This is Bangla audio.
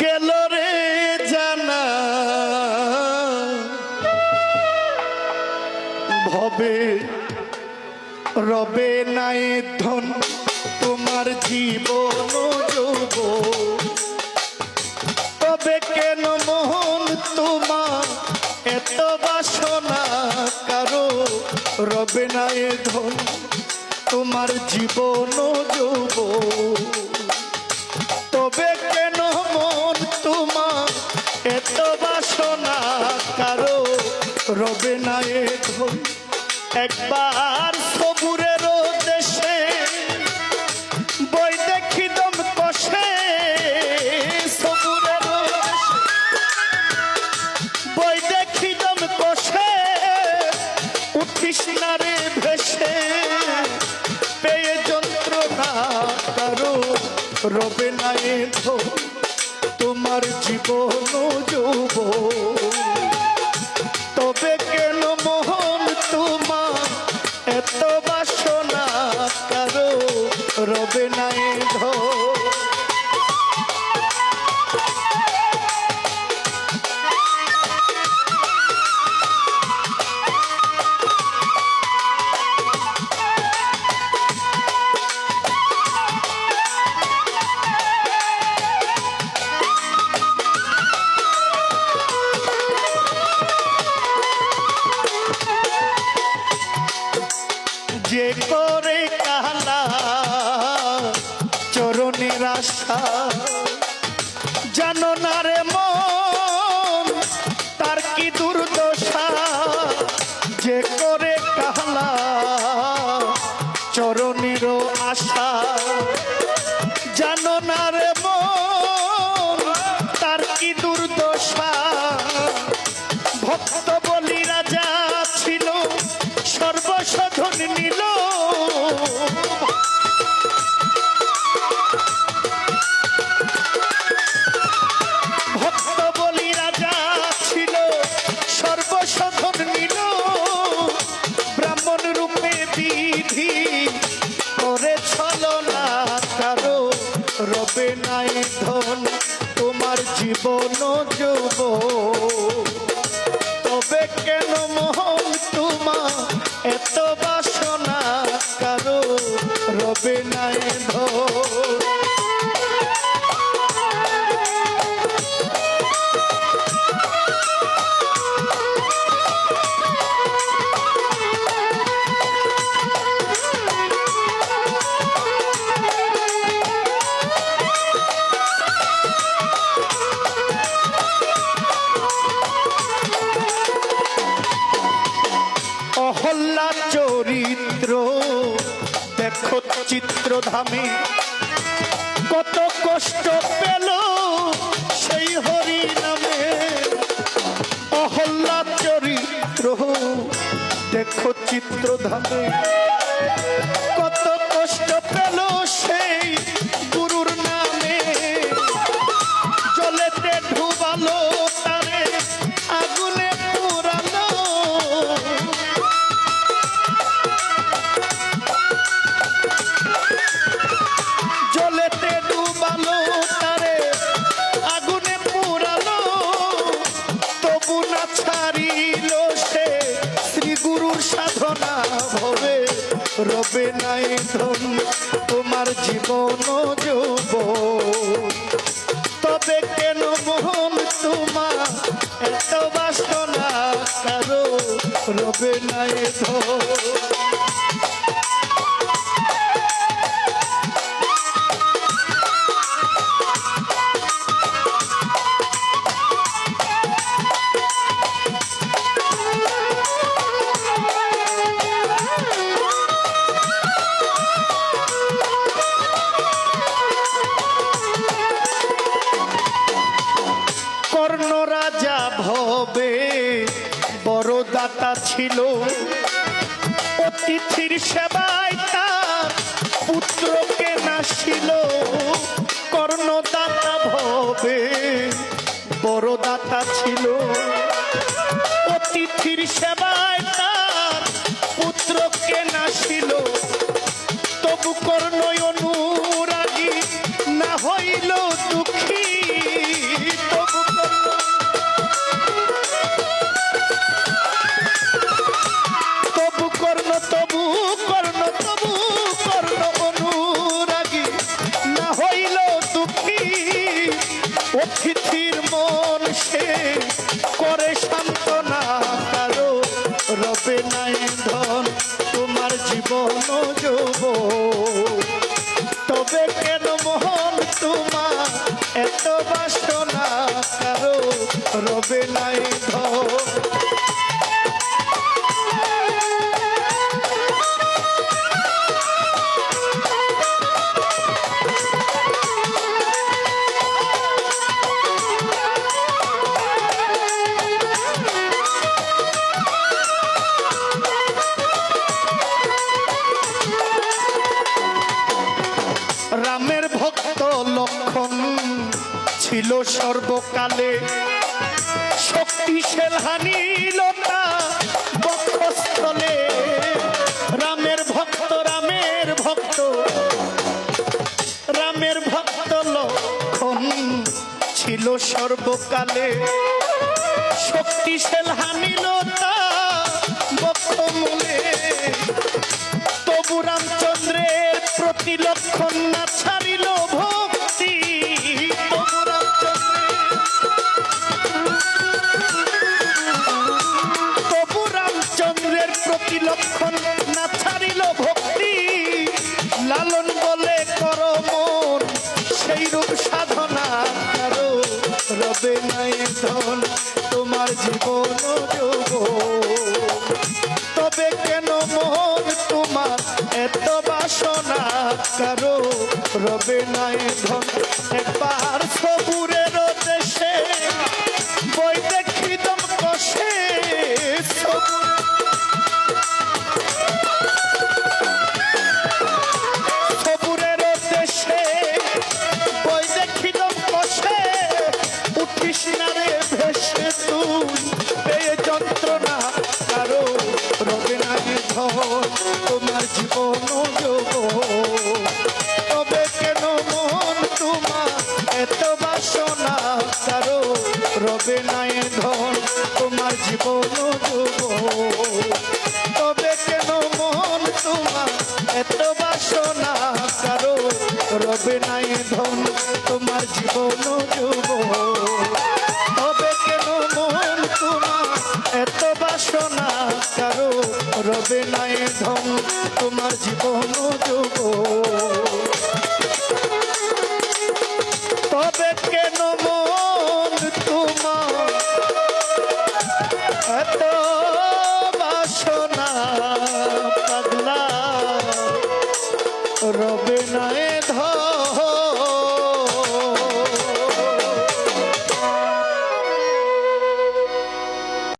গেল রে জানা। ভবে রবে নাই ধন তোমার জীবন রবে নাই ধন, তোমার জীবন যৌব। তবে কেন মন তোমার এত বাসনা? কারও রবে না এ ধন, একবার সবুরের রবে না এ তোমার জীবন যৌব। তবে কেন মোহন তোমার এত বাসনা কারও? রবে না এ আশা। জানো না রে মন, তার কি দুর্দশা? যে করে কালা চরণের আশা। জানো না রে ধন তোমার জীবন যুব। তবে কেন মোহন তোমার এত বাসনা কারও রবে অহল্লা চরিত্র। দেখো চিত্রধামে কত কষ্ট পেল সেই হরি নামে অহল্লা চরিত্র। দেখো চিত্রধামে ছাড়িল সে, শ্রী গুরুর সাধনা ভবে রবে নাই ধন তোমার জীবন যুব তবে কেন মোহন তোমার এত বাসনা কারও? রবে নাই ধন অতিথির সেবায় তার পুত্রকে নাসিল কর্ণদাতা ভবে বড়দাতা ছিল। অতিথির সেবায় তার পুত্রকে নাসিল তবু কর্ণ কর্ণ, তবু কর্ণ অনুরাগী। না হইল দুঃখী, অতিথির মন সে করে সান্ত্বনা কারও। নাই ধন, তোমার জীবন যৌব তবে কেন মোহন তোমার এত বাসনা কারও? রবে নাই ছিল সর্বকালে। শক্তিশাল হানিলতা বক্ষস্থলে। রামের ভক্ত রামের ভক্ত। রামের ভক্ত লক্ষণ ছিল সর্বকালে। শক্তিশাল হানিলতা বক্ষমূলে। তবু রামচন্দ্রের প্রতি লক্ষণ না সাধনা কারও। রবে নাই ধন, তোমার জীবন তবে কেন মন তোমার এত বাসনা কারও? রবে নাই জীবন যোগ তবে কেন মন তোমার এত বাসনা কারও রবে নাই ধন তোমার জীবন যোগ। তবে কেন মন তোমার এত বাসনা কারও রবে নাই ধন তোমার জীবন যোগ। তবে কেন মন তোমার এত বাসনা কারও রবে নাই ধন তোমার জীবন যোগ। তবে কেন তোমার